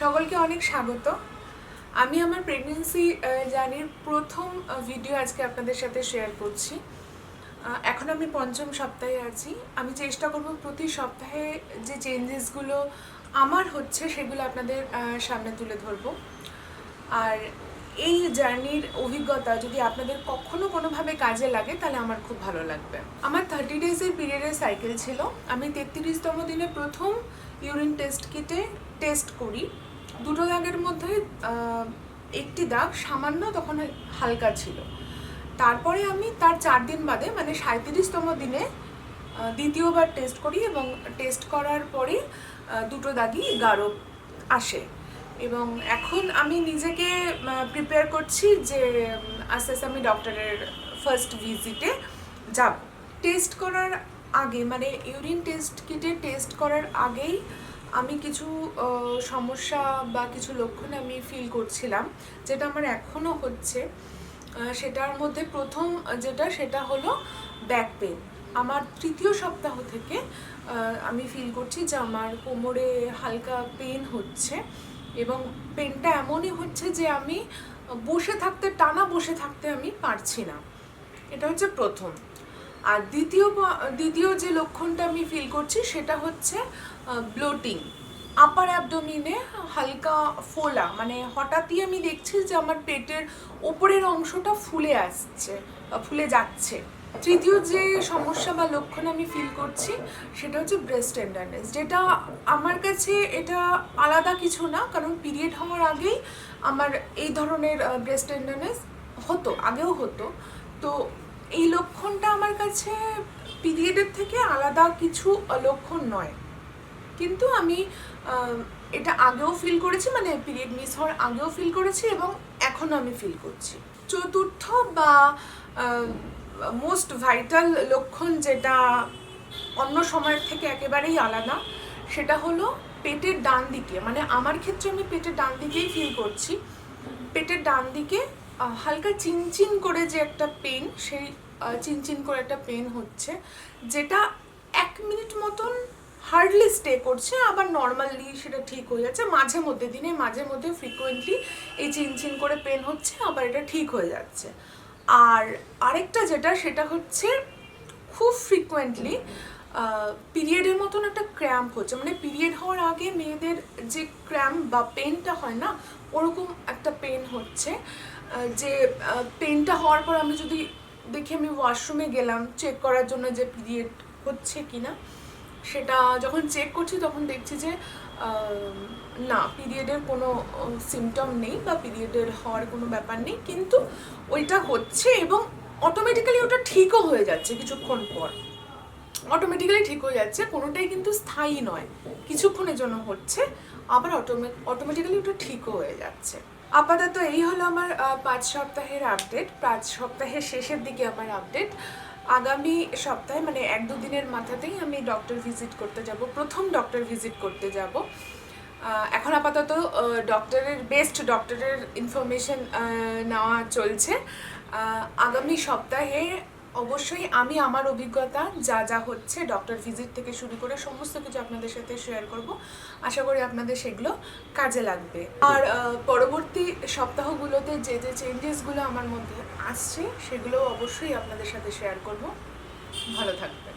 সকলকে অনেক স্বাগত। আমি আমার প্রেগনেন্সি জার্নির প্রথম ভিডিও আজকে আপনাদের সাথে শেয়ার করছি। এখন আমি পঞ্চম সপ্তাহে আছি। আমি চেষ্টা করব প্রতি সপ্তাহে যে চেঞ্জেসগুলো আমার হচ্ছে সেগুলো আপনাদের সামনে তুলে ধরবো। আর এই জার্নির অভিজ্ঞতা যদি আপনাদের কখনো কোনোভাবে কাজে লাগে, তাহলে আমার খুব ভালো লাগবে। আমার থার্টি ডেজের পিরিয়ডের সাইকেল ছিল। আমি তেত্রিশতম দিনে প্রথম ইউরিন টেস্ট কিটে টেস্ট করি। দুটো দাগের মধ্যে একটি দাগ সামান্য তখন হালকা ছিল। তারপরে আমি তার চার দিন বাদে মানে সাঁত্রিশতম দিনে দ্বিতীয়বার টেস্ট করি এবং টেস্ট করার পরে দুটো দাগই গাঢ় আসে। এবং এখন আমি নিজেকে প্রিপেয়ার করছি যে আস্তে আস্তে আমি ডক্টরের ফার্স্ট ভিজিটে যাব। টেস্ট করার আগে মানে ইউরিন টেস্ট কিটে টেস্ট করার আগেই আমি কিছু সমস্যা বা কিছু লক্ষণ আমি ফিল করছিলাম। যেটা আমার এখনও হচ্ছে সেটার মধ্যে প্রথম যেটা, সেটা হলো ব্যাক পেন আমার তৃতীয় সপ্তাহ থেকে আমি ফিল করছি যে আমার কোমরে হালকা পেন হচ্ছে এবং পেনটা এমনই হচ্ছে যে আমি বসে থাকতে, টানা বসে থাকতে আমি পারছি না। এটা হচ্ছে প্রথম। আর দ্বিতীয় দ্বিতীয় যে লক্ষণটা আমি ফিল করছি সেটা হচ্ছে ব্লোটিং আপার অ্যাবডোমিনে হালকা ফোলা মানে হঠাৎই আমি দেখছি যে আমার পেটের ওপরের অংশটা ফুলে আসছে ফুলে যাচ্ছে। তৃতীয় যে সমস্যা বা লক্ষণ আমি ফিল করছি সেটা হচ্ছে ব্রেস্ট টেন্ডারনেস যেটা আমার কাছে এটা আলাদা কিছু না, কারণ পিরিয়ড হওয়ার আগেই আমার এই ধরনের ব্রেস্ট টেন্ডারনেস হতো, আগেও হতো। তো এই লক্ষণটা আমার কাছে পিরিয়ডের থেকে আলাদা কিছু লক্ষণ নয়। কিন্তু আমি এটা আগেও ফিল করেছি মানে পিরিয়ড মিস হওয়ার আগেও ফিল করেছি এবং এখনও আমি ফিল করছি। চতুর্থ বা মোস্ট ভাইটাল লক্ষণ যেটা অন্য সময়ের থেকে একেবারেই আলাদা, সেটা হলো পেটের ডান দিকে। মানে আমার ক্ষেত্রে আমি পেটের ডান দিকেই ফিল করছি। পেটের ডান দিকে হালকা চিনচিন করে যে একটা পেন, সেই চিনচিন করে একটা পেন হচ্ছে, যেটা এক মিনিট মতন হার্ডলি স্টে করছে, আবার নর্মালি সেটা ঠিক হয়ে যাচ্ছে। মাঝে মধ্যে দিনে, মাঝে মধ্যে ফ্রিকোয়েন্টলি এই চিনচিন করে পেন হচ্ছে, আবার এটা ঠিক হয়ে যাচ্ছে। আর আরেকটা যেটা, সেটা হচ্ছে খুব ফ্রিকোয়েন্টলি পিরিয়ডের মতন একটা ক্র্যাম্প হচ্ছে। মানে পিরিয়ড হওয়ার আগে মেয়েদের যে ক্র্যাম্প বা পেনটা হয় না, ওরকম একটা পেন হচ্ছে। যে পেনটা হওয়ার পর আমি যদি দেখি আমি ওয়াশরুমে গেলাম চেক করার জন্য যে পিরিয়ড হচ্ছে কি না সেটা যখন চেক করছি তখন দেখছি যে না পিরিয়ডের কোনো সিমটম নেই বা পিরিয়ডের হওয়ার কোনো ব্যাপার নেই, কিন্তু ওইটা হচ্ছে এবং অটোমেটিক্যালি ওটা ঠিকও হয়ে যাচ্ছে কিছুক্ষণ পর। অটোমেটিক্যালি ঠিক হয়ে যাচ্ছে, কোনোটাই কিন্তু স্থায়ী নয়, কিছুক্ষণের জন্য হচ্ছে, আবার অটোমে অটোমেটিক্যালি ওটা ঠিকও হয়ে যাচ্ছে। আপাতত এই হলো আমার পাঁচ সপ্তাহের আপডেট পাঁচ সপ্তাহের শেষের দিকে আমার আপডেট আগামী সপ্তাহে মানে এক দুদিনের মাথাতেই আমি ডক্টর ভিজিট করতে যাব, প্রথম ডক্টর ভিজিট করতে যাব। এখন আপাতত ডক্টরের বেস্ট ডক্টরের ইনফরমেশন নেওয়া চলছে। আগামী সপ্তাহে অবশ্যই আমি আমার অভিজ্ঞতা, যা যা হচ্ছে ডক্টর ভিজিট থেকে শুরু করে সমস্ত কিছু আপনাদের সাথে শেয়ার করব। আশা করি আপনাদের সেগুলো কাজে লাগবে। আর পরবর্তী সপ্তাহগুলোতে যে যে চেঞ্জেসগুলো আমার মধ্যে আসছে সেগুলো অবশ্যই আপনাদের সাথে শেয়ার করব। ভালো থাকবেন।